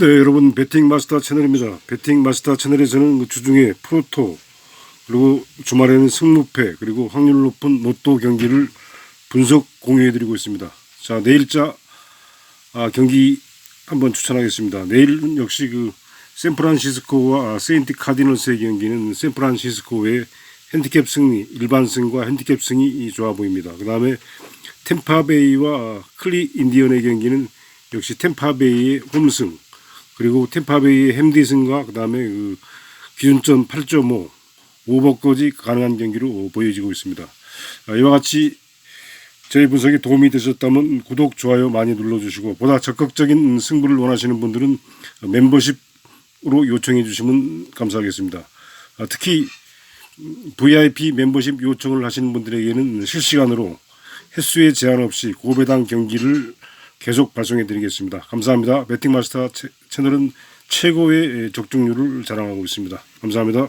네, 여러분 배팅 마스터 채널입니다. 배팅 마스터 채널에서는 그 주중에 프로토 그리고 주말에는 승무패 그리고 확률 높은 로또 경기를 분석 공유해 드리고 있습니다. 자, 내일자 아, 경기 한번 추천하겠습니다. 내일은 역시 그 샌프란시스코와 세인트 카디널스의 경기는 샌프란시스코의 핸디캡 승리, 일반 승과 핸디캡 승이 좋아 보입니다. 그 다음에 템파베이와 클리 인디언의 경기는 역시 템파베이의 홈승, 그리고 템파베이의 햄디슨과 그 다음에 그 기준점 8.5 오버까지 가능한 경기로 보여지고 있습니다. 아, 이와 같이 저희 분석에 도움이 되셨다면 구독, 좋아요 많이 눌러주시고 보다 적극적인 승부를 원하시는 분들은 멤버십으로 요청해 주시면 감사하겠습니다. 아, 특히 VIP 멤버십 요청을 하시는 분들에게는 실시간으로 횟수에 제한 없이 고배당 경기를 계속 발송해 드리겠습니다. 감사합니다. 배팅마스터 채- 채널은 최고의 적중률을 자랑하고 있습니다. 감사합니다.